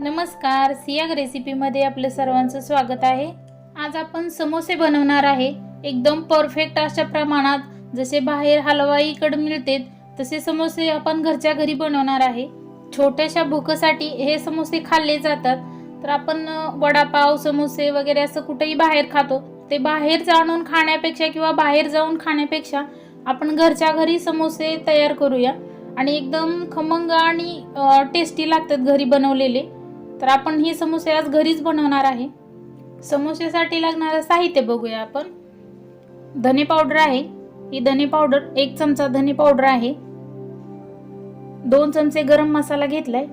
नमस्कार सियाग रेसिपीमध्ये आपलं सर्वांचं स्वागत आहे. आज आपण समोसे बनवणार आहे. एकदम परफेक्ट अशा प्रमाणात जसे बाहेर हलवाईकडे मिळते तसे समोसे आपण घरच्या घरी बनवणार आहे. छोट्याशा भूकसाठी हे समोसे खाल्ले जातात. तर आपण वडापाव समोसे वगैरे असं कुठेही बाहेर खातो. ते बाहेर जाणून खाण्यापेक्षा किंवा बाहेर जाऊन खाण्यापेक्षा आपण घरच्या घरी समोसे तयार करूया. आणि एकदम खमंग आणि टेस्टी लागतात घरी बनवलेले. तर आपण ही समोसे आज घरीच बनवणार आहे. समोसेसाठी लागणारं साहित्य बघूया आपण. धने पावडर आहे. ही धने पावडर एक चमचा धने पावडर आहे. दोन चमचे गरम मसाला घेतलाय.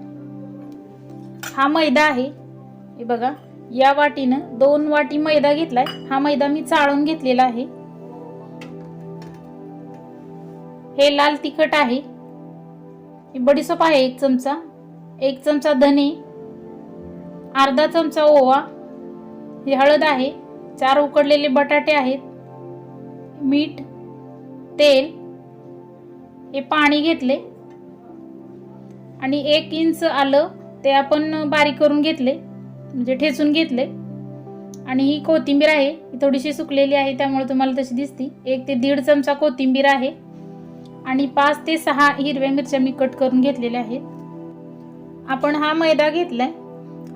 हा मैदा आहे. हे बघा या वाटीनं दोन वाटी मैदा घेतलाय. हा मैदा मी चाळून घेतलेला आहे. हे लाल तिखट आहे. ही आहे एक चमचा. एक चमचा धने अर्धा चमचा ओवा ही हळद आहे चार उकडलेले बटाटे आहेत मीठ तेल हे पाणी घेतले आणि एक इंच आलं ते आपण बारीक करून घेतले म्हणजे ठेचून घेतले. आणि ही कोथिंबीर आहे ही थोडीशी सुकलेली आहे त्यामुळे तुम्हाला तशी दिसती. एक ते दीड चमचा कोथिंबीर आहे आणि पाच ते सहा हिरव्या मिरच्या मी कट करून घेतलेल्या आहेत. आपण हा मैदा घेतला आहे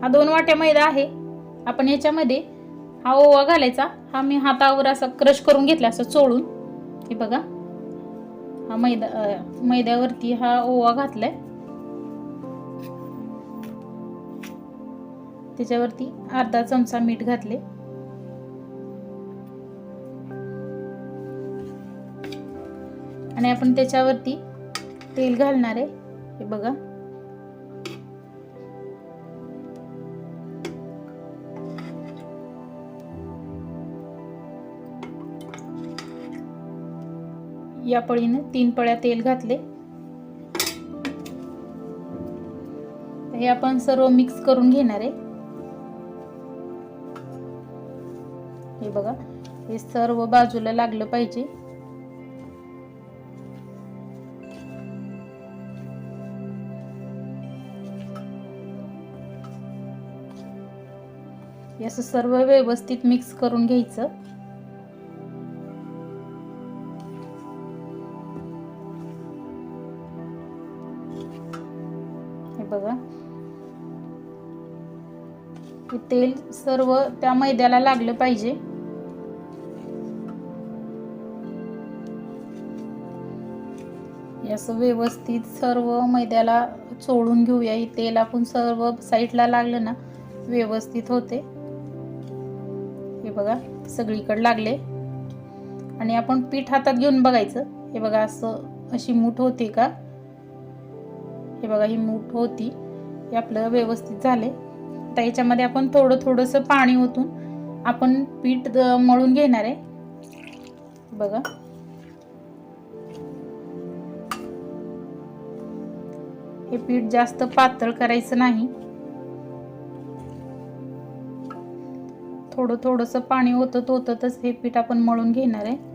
हा दोन वाट्या मैदा आहे. आपण याच्यामध्ये हा ओवा घालायचा. हा मी हातावर असा क्रश करून घेतला असं चोळून. हे बघा. हा मैदा मैद्यावरती हा ओवा घातलाय. त्याच्यावरती अर्धा चमचा मीठ घातले. आणि आपण त्याच्यावरती तेल घालणार आहे. हे बघा. या पळीनं तीन पळ्या तेल घातले. हे आपण सर्व मिक्स करून घेणार आहे. हे बघा हे सर्व बाजूला लागलं पाहिजे. असं सर्व व्यवस्थित मिक्स करून घ्यायचं. हे तेल सर्व त्या मैद्याला लागलं पाहिजे. हे असं व्यवस्थित सर्व मैद्याला चोळून घेऊया. हे तेल आपण सर्व साईडला लागलं ना व्यवस्थित होते. हे बघा सगळीकडे लागले. आणि आपण पीठ हातात घेऊन बघायचं. हे बघा असं अशी मूठ होते का? हे बघा ही मूठ होती. हे आपलं व्यवस्थित झाले. आता याच्यामध्ये आपण थोडं थोडंसं पाणी ओतून आपण पीठ मळून घेणार आहे. बघा. हे पीठ जास्त पातळ करायचं नाही. थोडं थोडंसं पाणी ओतत ओततच हे पीठ आपण मळून घेणार आहे.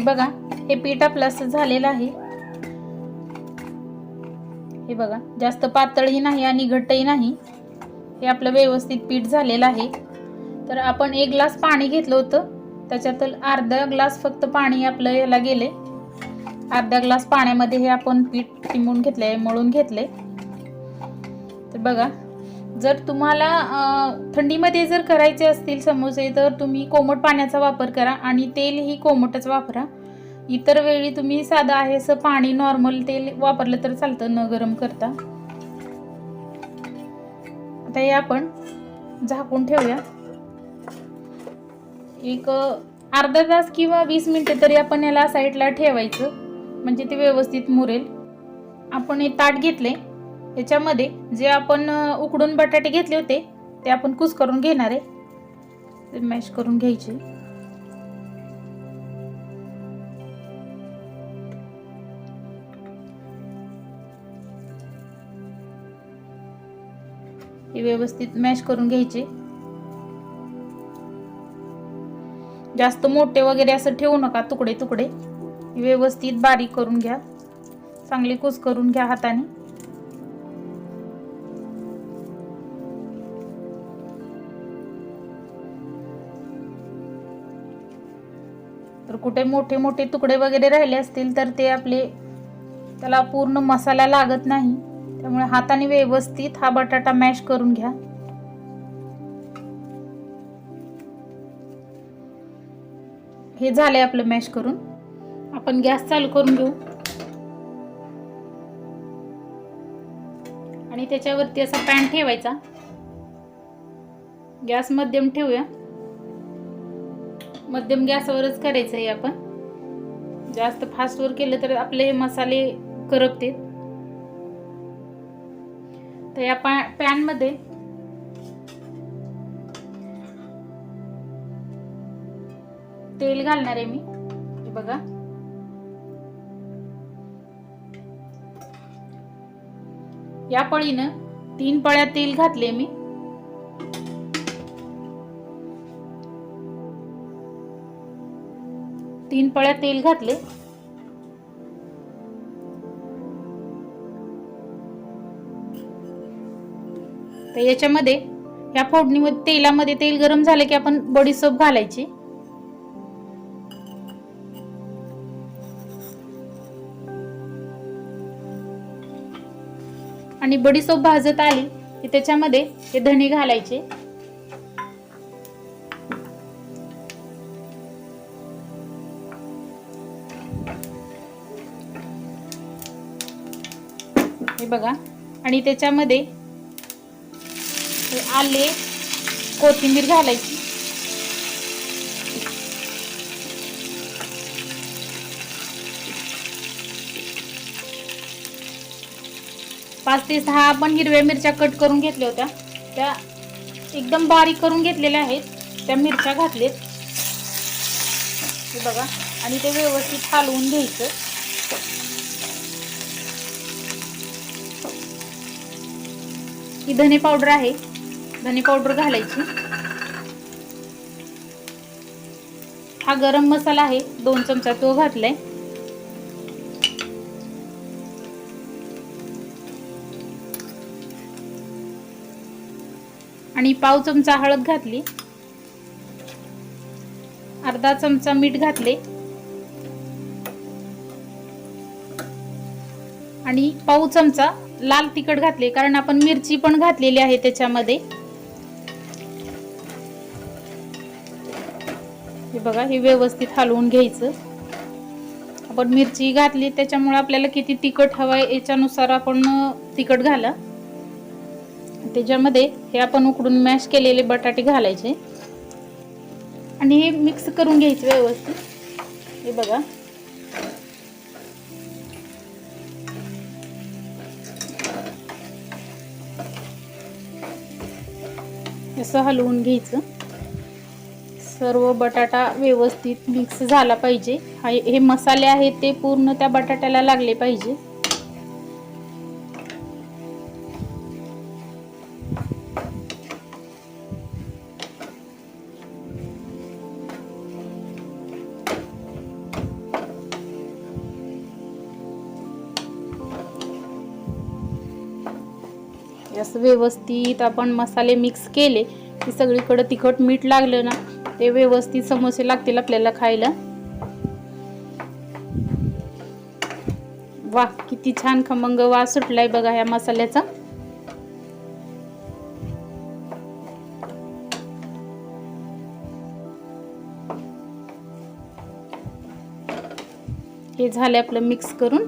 हे बघा हे पीठ आपलं असं झालेलं आहे. हे बघा जास्त पातळही नाही आणि घट्टही नाही. हे आपलं व्यवस्थित पीठ झालेलं आहे. तर आपण एक ग्लास पाणी घेतलं होतं. त्याच्यातलं अर्धा ग्लास फक्त पाणी आपलं याला गेले. अर्धा ग्लास पाण्यामध्ये हे आपण पीठ टिंबून घेतले मळून घेतले तर बघा जर तुम्हाला थंडीमध्ये जर करायचे असतील समोसे तर तुम्ही कोमट पाण्याचा वापर करा आणि तेलही कोमटच वापरा. इतर वेळी तुम्ही साधं आहे असं पाणी नॉर्मल तेल वापरलं तर चालतं न गरम करता. आता हे आपण झाकून ठेवूया. एक अर्धा तास किंवा वीस मिनटं तरी आपण याला साईडला ठेवायचं. म्हणजे ते व्यवस्थित मुरेल. आपण हे ताट घेतले. याच्यामध्ये जे आपण उकडून बटाटे घेतले होते ते आपण कुस करून घेणार आहे. ते मॅश करून घ्यायचे. हे व्यवस्थित मॅश करून घ्यायचे. जास्त मोठे वगैरे असं ठेवू नका तुकडे तुकडे व्यवस्थित बारीक करून घ्या. चांगले कुस करून घ्या हाताने. कुठे मोठे मोठे तुकडे वगैरे राहिले असतील तर ते आपले त्याला पूर्ण मसाला लागत नाही. त्यामुळे हाताने व्यवस्थित हा बटाटा मॅश करून घ्या. हे झालंय आपलं मॅश करून. आपण गॅस चालू करून घेऊ. आणि त्याच्यावरती असा पॅन ठेवायचा. गॅस मध्यम ठेवूया. मध्यम गॅसवरच करायचं आहे आपण. जास्त फास्टवर केलं तर आपले हे मसाले करपते तर या पॅ पॅनमध्ये तेल घालणार आहे मी. बघा. या पळीनं तीन पळ्या तेल घातले मी. तीन पळ्या तेल घातले. तर याच्यामध्ये या फोडणीमध्ये तेलामध्ये तेल गरम झाले की आपण बडीसोप घालायची. आणि बडीसोप भाजत आली की त्याच्यामध्ये हे धणे घालायचे. बघा. आणि त्याच्यामध्ये आले कोथिंबीर घालायची. पाच ते सहा आपण हिरव्या मिरच्या कट करून घेतल्या होत्या. त्या एकदम बारीक करून घेतलेल्या आहेत. त्या मिरच्या घातलेत. बघा. आणि ते व्यवस्थित हलवून घ्यायचं. ही धने पावडर आहे. धने पावडर घालायची. हा गरम मसाला आहे. दोन चमचा तो घातलाय. आणि पाव चमचा हळद घातली. अर्धा चमचा मीठ घातले. आणि पाव चमचा लाल तिखट घातले कारण आपण मिरची पण घातलेली आहे त्याच्यामध्ये. हे बघा हे व्यवस्थित हलवून घ्यायचं. आपण मिरची घातली त्याच्यामुळे आपल्याला किती तिखट हवंय याच्यानुसार आपण तिखट घाला. त्याच्यामध्ये हे आपण उकडून मॅश केलेले बटाटे घालायचे. आणि हे मिक्स करून घ्यायचे व्यवस्थित. हे बघा. असं हलवून घ्यायचं. सर्व बटाटा व्यवस्थित मिक्स झाला पाहिजे. हे मसाले आहेत ते पूर्ण त्या बटाट्याला लागले पाहिजे. व्यवस्थित आपण मसाले मिक्स केले की सगळीकडं तिखट मीठ लागलं ना ते व्यवस्थित समोसे लागतील आपल्याला खायला. वा किती छान खमंग वास सुटलाय बघा ह्या मसाल्याचा. हे झालं आपलं मिक्स करून.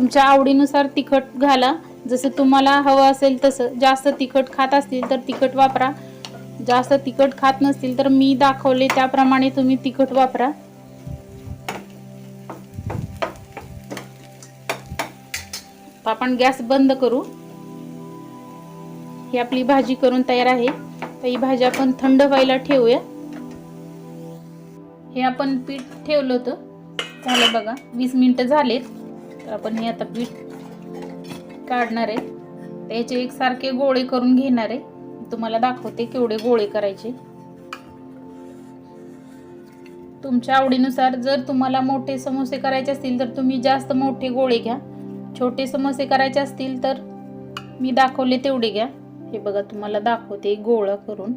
तुमच्या आवडीनुसार तिखट घाला. जसं तुम्हाला हवं असेल तसं. जास्त तिखट खात असतील तर तिखट वापरा. जास्त तिखट खात नसतील तर मी दाखवले त्याप्रमाणे तुम्ही तिखट वापरा. आपण गॅस बंद करू. ही आपली भाजी करून तयार आहे. तर ही भाजी आपण थंड व्हायला ठेवूया. हे आपण पीठ ठेवलं होतं. झालं बघा वीस मिनटं झालेत. तर आपण हे आता पीठ काढणार आहे. त्याचे एकसारखे गोळे करून घेणार आहे. तुम्हाला दाखवते केवढे गोळे करायचे. तुमच्या आवडीनुसार जर तुम्हाला मोठे समोसे करायचे असतील तर तुम्ही जास्त मोठे गोळे घ्या. छोटे समोसे करायचे असतील तर मी दाखवले तेवढे घ्या. हे बघा तुम्हाला दाखवते गोळा करून.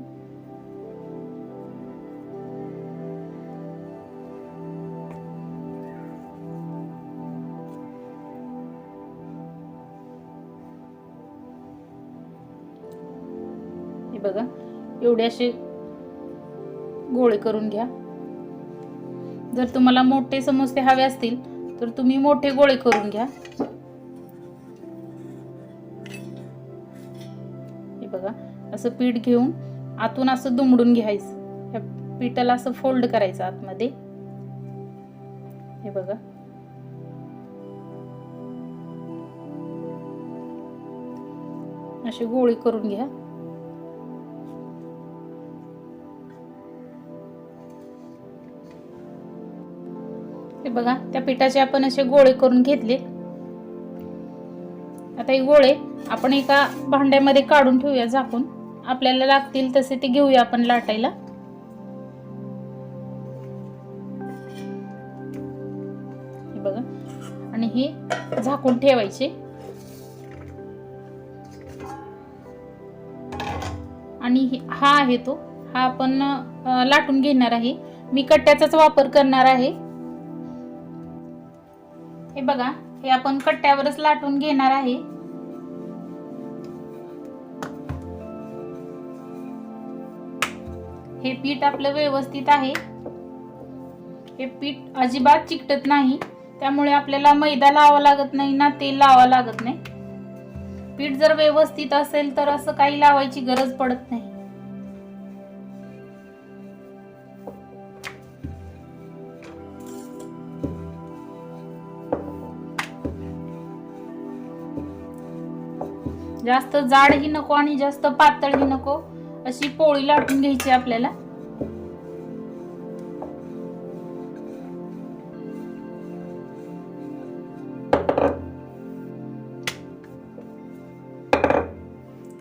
बघा. एवढे असे गोळे करून घ्या. जर तुम्हाला मोठे समोसे हवे असतील तर तुम्ही मोठे गोळे करून घ्या. हे बघा असं पीठ घेऊन आतून असं दुमडून घ्यायचं. ह्या पिठाला असं फोल्ड करायचं आतमध्ये. हे बघा. असे गोळी करून घ्या. हे बघा त्या पिठाचे आपण असे गोळे करून घेतले. आता हे गोळे आपण एका भांड्यामध्ये काढून ठेवूया झाकून. आपल्याला लागतील तसे ते घेऊया आपण लाटायला. हे बघा आणि हे झाकून ठेवायचे. आणि हे- हा आहे तो. हा आपण लाटून घेणार आहे. मी कट्ट्याचाच वापर करणार आहे. हे बघा हे आपण कट्ट्यावरच लाटून घेणार आहे. हे पीठ आपलं व्यवस्थित आहे. हे पीठ अजिबात चिकटत नाही. त्यामुळे आपल्याला मैदा लावा लागत नाही ना तेल लावा लागत नाही. पीठ जर व्यवस्थित असेल तर असं काही लावायची गरज पडत नाही. जास्त जाडही नको आणि जास्त पातळही नको अशी पोळी लाटून घ्यायची आपल्याला.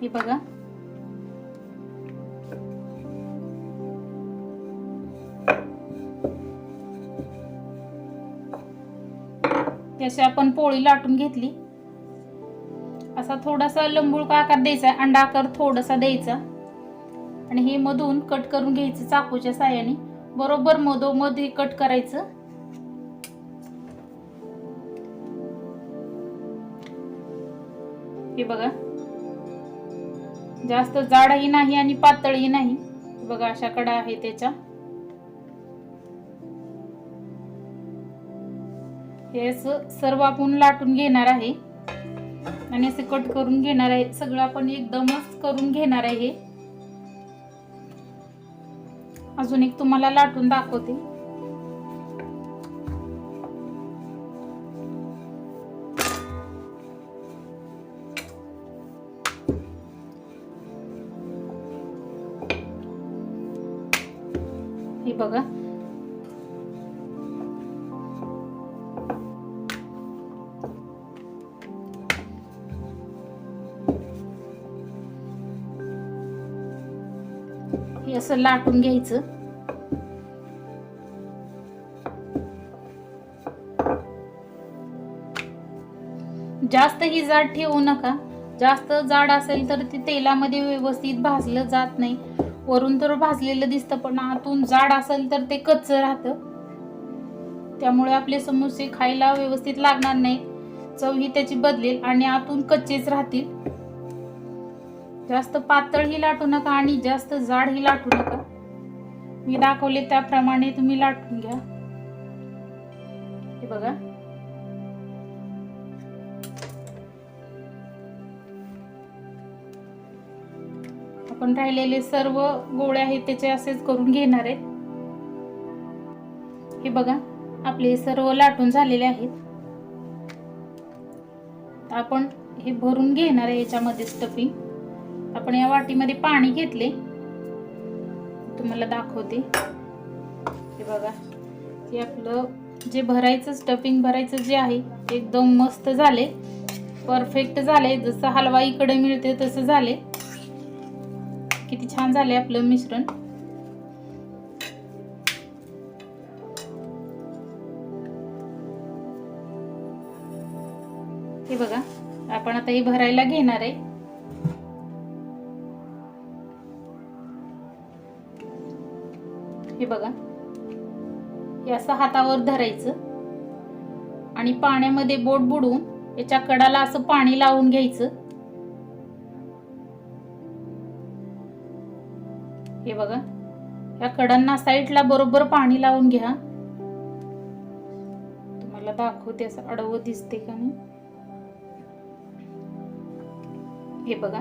हे बघा. त्याची आपण पोळी लाटून घेतली. असा थोडासा लंबुळका आकार द्यायचा अंडा आकार थोडासा द्यायचा. आणि हे मधून कट करून घ्यायचं चाकूच्या साह्याने. बरोबर मधोमध हे कट करायचं. हे बघा. जास्त जाडही नाही आणि पातळही नाही. बघा अशा कडा आहे त्याच्या. हे सर्व आपण लाटून घेणार आहे. आणि असे कट करून घेणार आहे सगळं आपण एकदमच करून घेणार आहे हे. अजून एक तुम्हाला लाटून दाखवते असं लाटून घ्यायचं. जास्त ही जाड ठेवू नका. जास्त जाड असेल तर ते तेलामध्ये व्यवस्थित भाजलं जात नाही. वरून तर भाजलेलं दिसतं पण आतून जाड असेल तर ते कच्च राहतं. त्यामुळे आपले समोसे खायला व्यवस्थित लागणार नाही चव ही त्याची बदलेल आणि आतून कच्चेच राहतील. जास्त पातळही लाटू नका आणि जास्त जाडही लाटू नका. मी दाखवले त्याप्रमाणे तुम्ही लाटून घ्या. हे बघा. आपण राहिलेले सर्व गोळे आहेत त्याचे असेच करून घेणार आहेत हे बघा आपले सर्व लाटून झालेले आहेत. आपण हे भरून घेणार आहे याच्यामध्ये स्टफिंग आपण या वाटीमध्ये पाणी घेतले. तुम्हाला दाखवते. हे बघा हे आपलं जे भरायचं स्टफिंग भरायचं जे आहे ते एकदम मस्त झाले. परफेक्ट झाले. जसं हलवा इकडे मिळते तसं झाले. किती छान झाले आपलं मिश्रण. हे बघा आपण आता हे भरायला घेणार आहे. हे बघा. हे असं हातावर धरायचं. आणि पाण्यामध्ये बोट बुडवून याच्या कडाला असं पाणी लावून घ्यायचं. हे बघा. या कडांना साईडला बरोबर पाणी लावून घ्या. तुम्हाला दाखवते असं अडवं दिसते का नाही? हे बघा.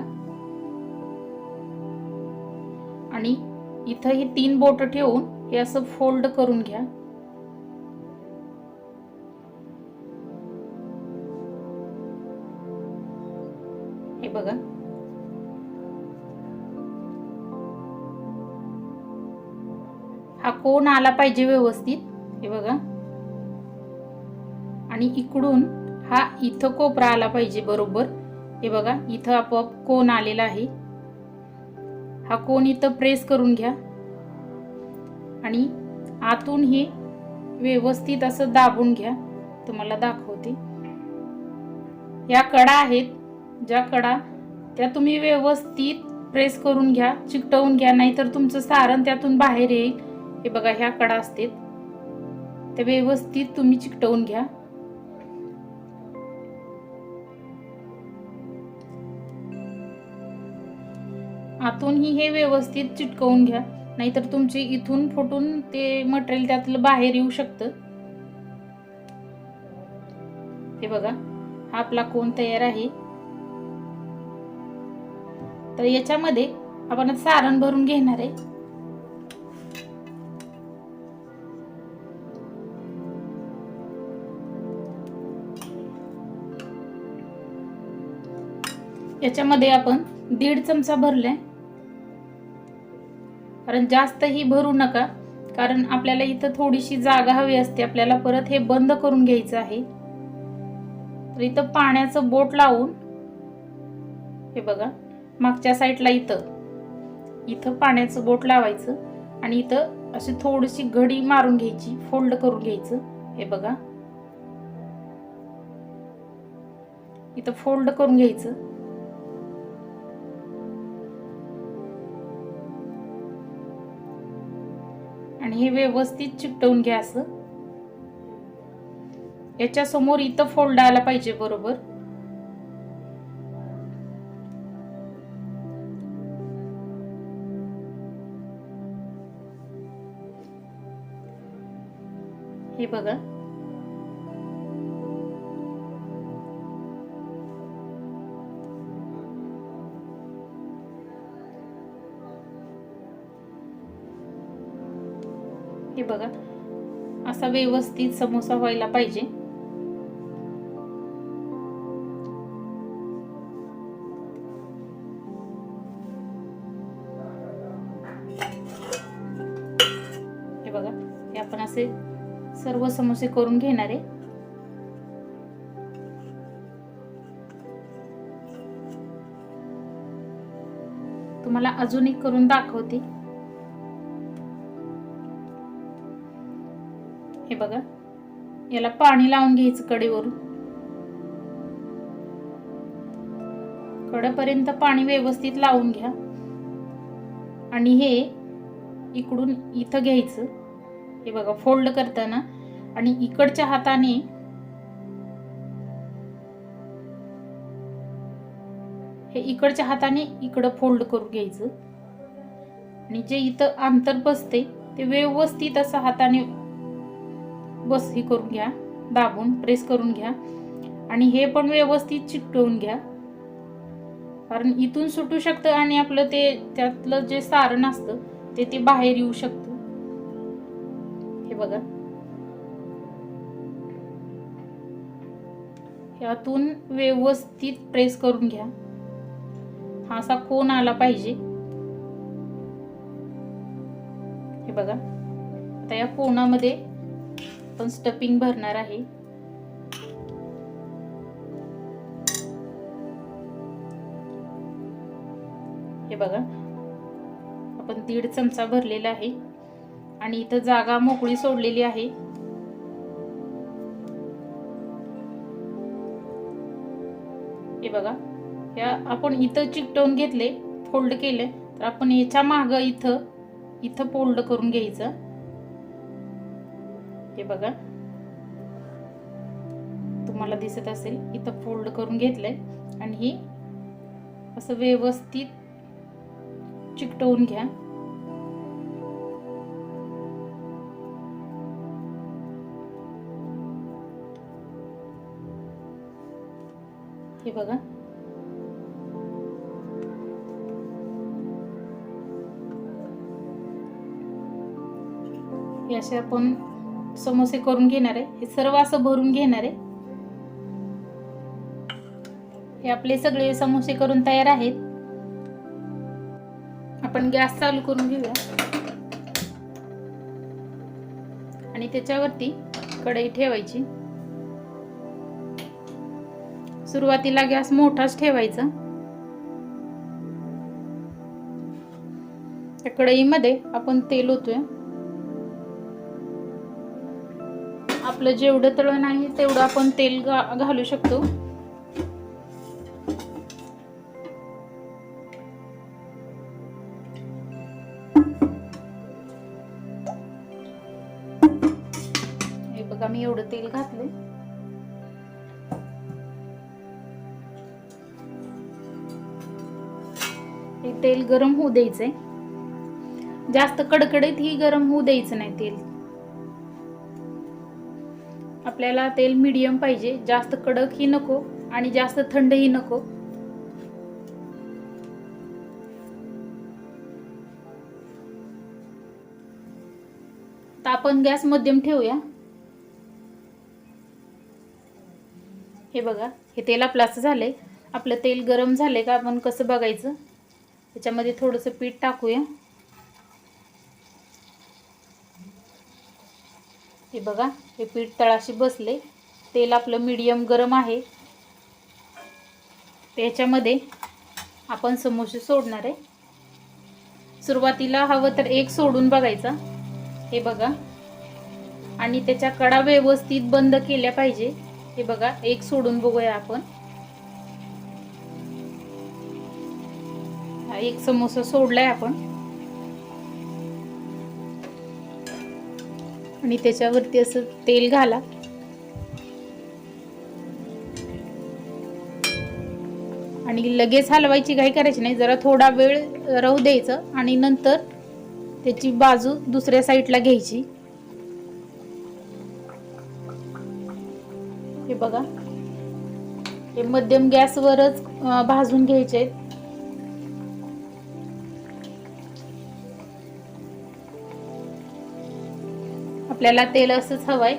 आणि इथं ही तीन बोट ठेवून हे असं फोल्ड करून घ्या. हे बघा. हा कोण आला पाहिजे व्यवस्थित? हे बघा. आणि इकडून हा इथं कोपरा आला पाहिजे बरोबर. हे बघा इथं आपोआप कोण आलेला आहे? हा कोन इथं प्रेस करून घ्या. आणि आतून हे व्यवस्थित असं दाबून घ्या. तुम्हाला दाखवते. या कडा आहेत. ज्या कडा त्या तुम्ही व्यवस्थित प्रेस करून घ्या चिकटवून घ्या. नाहीतर तुमचं सारण त्यातून बाहेर येईल. हे बघा ह्या कडा असतात. त्या व्यवस्थित तुम्ही चिकटवून घ्या. आतूनही हे व्यवस्थित चिटकवून घ्या. नाहीतर तुमचे इथून फुटून ते मटेरियल त्यातलं बाहेर येऊ शकतं. हे बघा हा आपला कोण तयार आहे? तर याच्यामध्ये आपण सारण भरून घेणार आहे. याच्यामध्ये आपण दीड चमचा भरलाय. कारण जास्तही भरू नका कारण आपल्याला इथं थोडीशी जागा हवी असते. आपल्याला परत हे बंद करून घ्यायचं आहे. तर इथं पाण्याचं बोट लावून हे बघा मागच्या साईडला इथं इथं पाण्याचं बोट लावायचं आणि इथं अशी थोडीशी घडी मारून घ्यायची फोल्ड करून घ्यायचं. हे बघा. इथं फोल्ड करून घ्यायचं. हे व्यवस्थित चिकटवून घ्या असं. याच्या समोर इथं फोल्ड आला पाहिजे बरोबर. हे बघा. बघा. असा व्यवस्थित समोसा व्हायला पाहिजे. हे बघा हे आपण असे सर्व समोसे करून घेणार आहे. तुम्हाला अजून एक करून दाखवते. हे बघा. याला पाणी लावून घ्यायचं कडेवरून. कडेपर्यंत पाणी व्यवस्थित लावून घ्या. आणि हे इकडून इथं घ्यायचं. हे बघा फोल्ड करताना. आणि इकडच्या हाताने हे इकडच्या हाताने इकडं फोल्ड करून घ्यायचं. आणि जे इथं अंतर बसते ते व्यवस्थित असं हाताने बस ही करून घ्या दाबून प्रेस करून घ्या आणि हे पण व्यवस्थित चिकटवून घ्या. कारण इथून सुटू शकतं आणि आपलं ते त्यातलं जे सारण असतं ते ते बाहेर येऊ शकतं. हे बघा. यातून व्यवस्थित प्रेस करून घ्या. हा असा कोण आला पाहिजे. हे बघा. आता या कोणामध्ये आपण स्टफिंग भरणार आहे. हे बघा. आपण दीड चमचा भरलेला आहे. आणि इथं जागा मोकळी सोडलेली आहे. हे बघा. या आपण इथं चिकटवून घेतले फोल्ड केले तर आपण याच्या माग इथं इथं फोल्ड करून घ्यायचं. हे बघा. तुम्हाला दिसत असेल इथं फोल्ड करून घेतलंय आणि ही असं व्यवस्थित चिकटवून घ्या. हे बघा. हे असे आपण समोसे करून घेणार आहे. हे सर्व असं भरून घेणार आहे. हे आपले सगळे समोसे करून तयार आहेत. आपण गॅस चालू करून घेऊया. आणि त्याच्यावरती कढई ठेवायची. सुरुवातीला गॅस मोठाच ठेवायचा. त्या कढईमध्ये आपण तेल होतोय आपलं जेवढं तळण आहे तेवढं आपण तेल घालू शकतो. हे बघा मी एवढं तेल घातले हे तेल गरम होऊ द्यायचंय. जास्त कडकडीत ही गरम होऊ द्यायचं नाही तेल. आपल्याला तेल मीडियम पाहिजे. जास्त कडक ही नको आणि जास्त थंडही नको. तर आपण गॅस मध्यम ठेवूया. हे बघा हे तेल आपलं असं झालंय. आपलं तेल गरम झालंय का आपण कसं बघायचं? त्याच्यामध्ये थोडंसं पीठ टाकूया. हे बघा हे पीठ तळाशी बसले. तेल आपलं मीडियम गरम आहे. त्याच्यामध्ये आपण समोसे सोडणार आहे. सुरुवातीला हवं तर एक सोडून बघायचा. हे बघा. आणि त्याच्या कडा व्यवस्थित बंद केल्या पाहिजे. हे बघा एक सोडून बघूया आपण. एक समोसा सोडलाय आपण. आणि त्याच्यावरती असं तेल घाला. आणि लगेच हलवायची काही करायची नाही जरा थोडा वेळ राहू द्यायचं आणि नंतर त्याची बाजू दुसऱ्या साईडला घ्यायची. हे बघा. हे मध्यम गॅसवरच भाजून घ्यायचे आहेत. आपल्याला तेल असंच हवंय.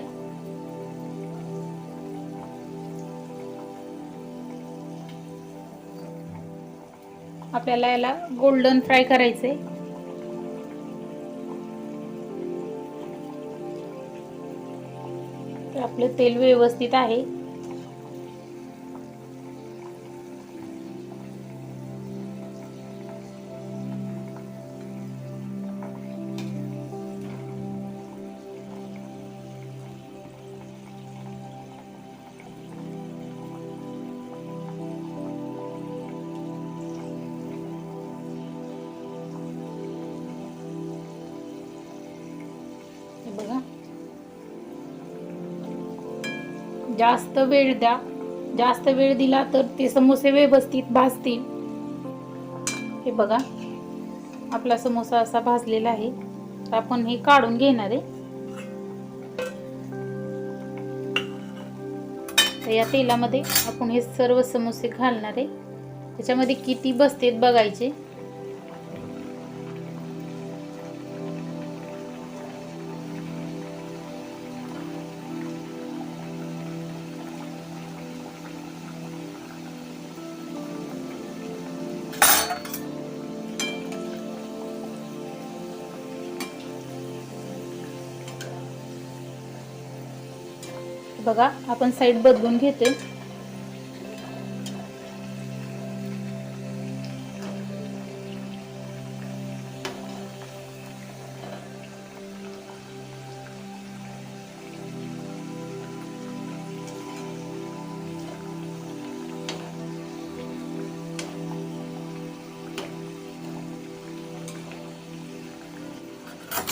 आपल्याला याला गोल्डन फ्राय करायचंय. तर आपलं तेल व्यवस्थित आहे. जास्त वेळ द्या. जास्त वेळ दिला तर ते समोसे व्यवस्थित भाजतील. हे बघा. आपला समोसा असा भाजलेला आहे. तर आपण हे काढून घेणार आहे. तर या तेलामध्ये आपण हे सर्व समोसे घालणार आहे. त्याच्यामध्ये किती बसतेत बघायचे. बघा आपण साईड बदलून घेते.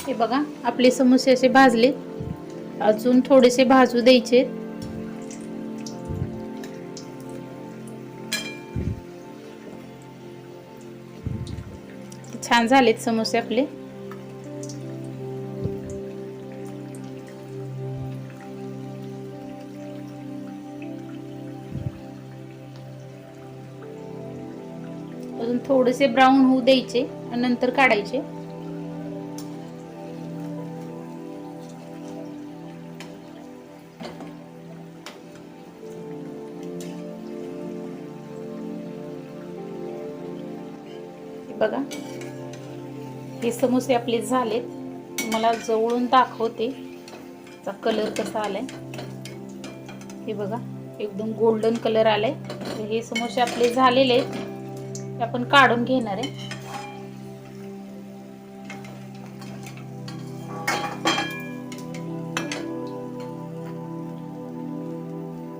हे बघा आपले समोसे असे भाजले. अजून थोडेसे भाजू द्यायचे. छान झालेत समोसे आपले. अजून थोडेसे ब्राऊन होऊ द्यायचे आणि नंतर काढायचे. बघा. हे समोसे आपले झालेत. मला जवळून दाखवते. चा कलर कसा आलाय. हे बघा एकदम गोल्डन कलर आलाय. तर हे समोसे आपले झालेले आहेत. ते आपण काढून घेणार आहे.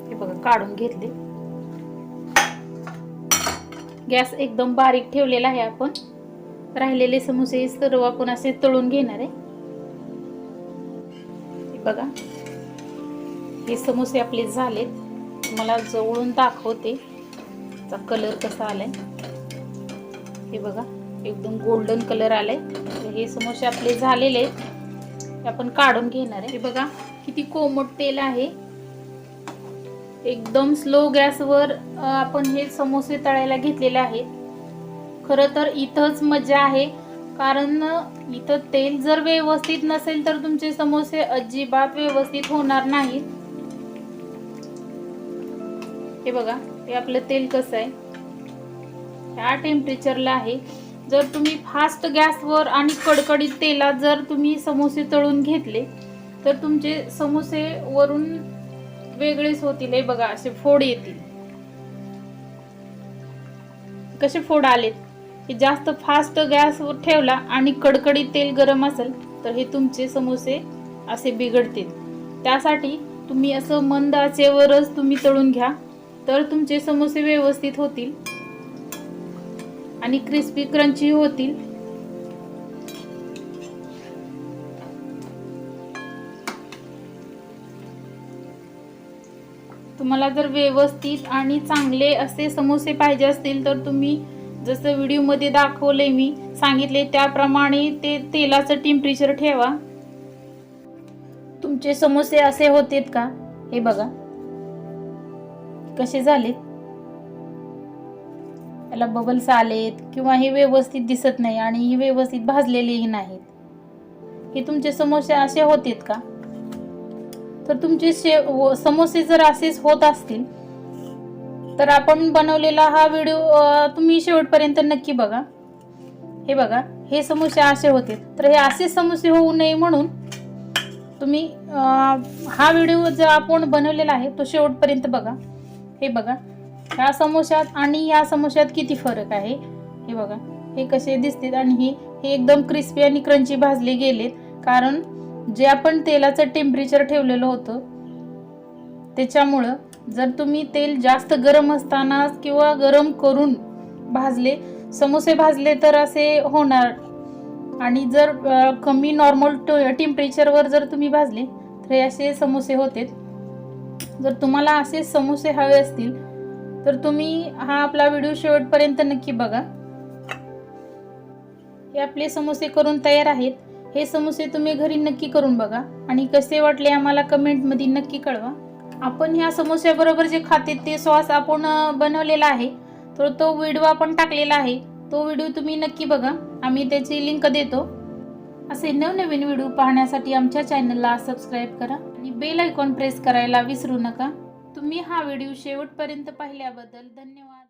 हे बघा काढून घेतले. गॅस एकदम बारीक ठेवलेला आहे आपण. राहिलेले समोसे सर्व आपण असे तळून घेणार आहे. बघा. हे समोसे आपले झालेत. मला जवळून दाखवते. चा कलर कसा आलाय. हे बघा. एकदम गोल्डन कलर आलाय. हे समोसे आपले झालेले आहेत. आपण काढून घेणार आहे. हे बघा. किती कोमट तेल आहे. एकदम स्लो गॅसवर आपण हे समोसे तळायला घेतलेले आहेत. खरं तर इथंच मजा आहे कारण इथं तेल जर व्यवस्थित नसेल तर तुमचे समोसे अजिबात व्यवस्थित होणार नाहीत. हे बघा हे आपलं तेल कसं आहे? ह्या टेम्परेचरला आहे. जर तुम्ही फास्ट गॅसवर आणि कडकडीत तेलात जर तुम्ही समोसे तळून घेतले तर तुमचे समोसे वरून वेगळेच होतील. हे बघा असे फोड येतील. कसे फोड आलेत? हे जास्त फास्ट गॅसवर ठेवला आणि कडकडीत तेल गरम असेल तर हे तुमचे समोसे असे बिघडतील. त्यासाठी तुम्ही असं मंद आचेवरच तुम्ही तळून घ्या तर तुमचे समोसे व्यवस्थित होतील आणि क्रिस्पी क्रंची होतील. तुम्हाला जर व्यवस्थित आणि चांगले असे समोसे पाहिजे असतील तर तुम्ही जसं व्हिडिओमध्ये दाखवले मी सांगितले त्याप्रमाणे ते तेलाचं टेम्परेचर ठेवा. तुमचे समोसे असे होतेत का? हे बघा. कसे झालेत? याला बबल्स आलेत किंवा हे व्यवस्थित दिसत नाही आणि ही व्यवस्थित भाजलेलेही नाहीत. हे तुमचे समोसे असे होतेत का? तर तुमचे शे समोसे जर असेच होत असतील तर आपण बनवलेला हा व्हिडिओ तुम्ही शेवटपर्यंत नक्की बघा. हे बघा हे समोसे असे होते. तर हे असे समोसे होऊ नये म्हणून तुम्ही हा व्हिडिओ जो आपण बनवलेला आहे तो शेवटपर्यंत बघा. हे बघा ह्या समोस्यात आणि या समोस्यात किती फरक आहे. हे बघा हे कसे दिसतील आणि हे हे एकदम क्रिस्पी आणि क्रंची भाजले गेलेत. कारण जे आपण तेलाचं टेम्परेचर ठेवलेलं होतं त्याच्यामुळं जर तुम्ही तेल जास्त गरम असताना किंवा गरम करून भाजले समोसे भाजले तर असे होणार. आणि जर कमी नॉर्मल टेम्परेचरवर जर तुम्ही भाजले तर हे असे समोसे होते जर तुम्हाला असे समोसे हवे असतील तर तुम्ही हा आपला व्हिडिओ शेवटपर्यंत नक्की बघा. हे आपले समोसे करून तयार आहेत. हे समोसे तुम्ही घरी नक्की करून बघा. आणि कसे वाटले आम्हाला कमेंटमध्ये नक्की कळवा. आपण ह्या समोस्याबरोबर जे खाते ते सॉस आपण बनवलेला आहे तर तो व्हिडिओ आपण टाकलेला आहे तो व्हिडिओ तुम्ही नक्की बघा. आम्ही त्याची लिंक देतो. असे नवनवीन व्हिडिओ पाहण्यासाठी आमच्या चॅनलला सबस्क्राईब करा आणि बेल आयकॉन प्रेस करायला विसरू नका. तुम्ही हा व्हिडिओ शेवटपर्यंत पाहिल्याबद्दल धन्यवाद.